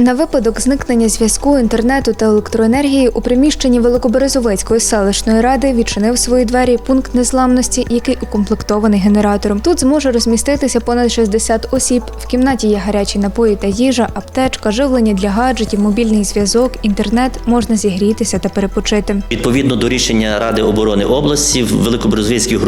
На випадок зникнення зв'язку, інтернету та електроенергії у приміщенні Великоберезовецької селищної ради відчинив свої двері пункт незламності, який укомплектований генератором. Тут зможе розміститися понад 60 осіб. В кімнаті є гарячі напої та їжа, аптечка, живлення для гаджетів, мобільний зв'язок, інтернет. Можна зігрітися та перепочити. Відповідно до рішення Ради оборони області в Великоброзвицькій е,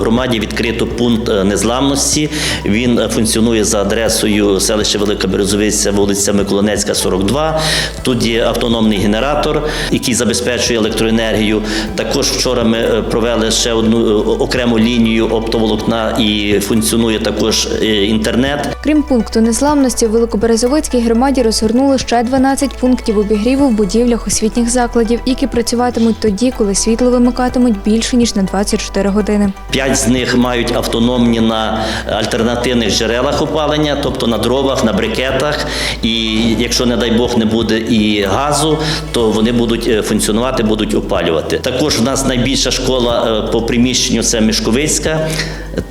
громаді відкрито пункт е, незламності. Він е, функціонує за адресою селища Велика Березовиця, вулиця Миколинецька, 42. Тут є автономний генератор, який забезпечує електроенергію. Також вчора ми е, провели ще одну е, окрему лінію оптоволокна і функціонує також е, інтернет. Крім пункту незламності, в Великоберезовицькій громаді розгорнули ще 12 пунктів обігріву в будівлях освітніх закладів, які працюватимуть тоді, коли світло вимикатимуть більше ніж на 24 години. П'ять з них мають автономні на альтернативних джерелах опалення, тобто на дровах, на брикетах. І якщо, не дай Бог, не буде і газу, то вони будуть е, функціонувати, будуть опалювати. Також в нас найбільша школа е, по приміщенню це Мішковицька.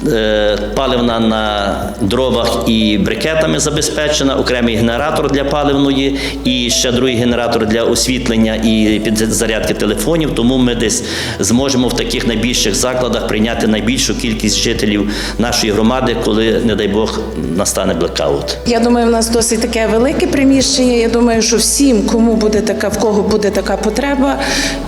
Е, Паливна на дровах і брикетами забезпечена, окремий генератор для паливної і ще другий генератор для освітлення і підзарядки телефонів. Тому ми десь зможемо в таких найбільших закладах прийняти найбільшу кількість жителів нашої громади, коли, не дай Бог, настане блекаут. Я думаю, в нас досить таке велике приміщення. Я думаю, що всім, кому буде така, в кого буде така потреба,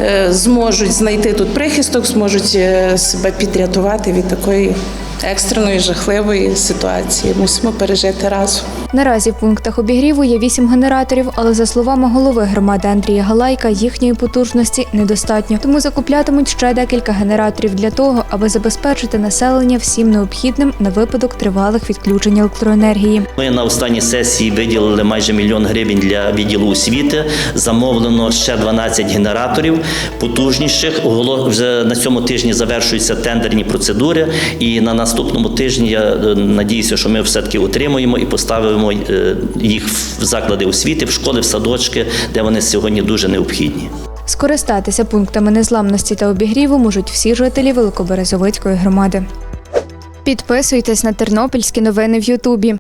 е, зможуть знайти тут прихисток, зможуть е, себе підрятувати від такої екстреної жахливої ситуації. Мусимо пережити разом. Наразі в пунктах обігріву є 8 генераторів, але за словами голови громади Андрія Галайка, їхньої потужності недостатньо. Тому закуплятимуть ще декілька генераторів для того, аби забезпечити населення всім необхідним на випадок тривалих відключень електроенергії. Ми на останній сесії виділили майже мільйон гривень для відділу освіти. Замовлено ще 12 генераторів потужніших. Вже на цьому тижні завершуються тендерні процедури. І на наступному тижні я е, надіюся, що ми все таки отримуємо і поставимо е, їх в заклади освіти, в школи, в садочки, де вони сьогодні дуже необхідні. Скористатися пунктами незламності та обігріву можуть всі жителі Великоберезовицької громади. Підписуйтесь на тернопільські новини в Ютубі.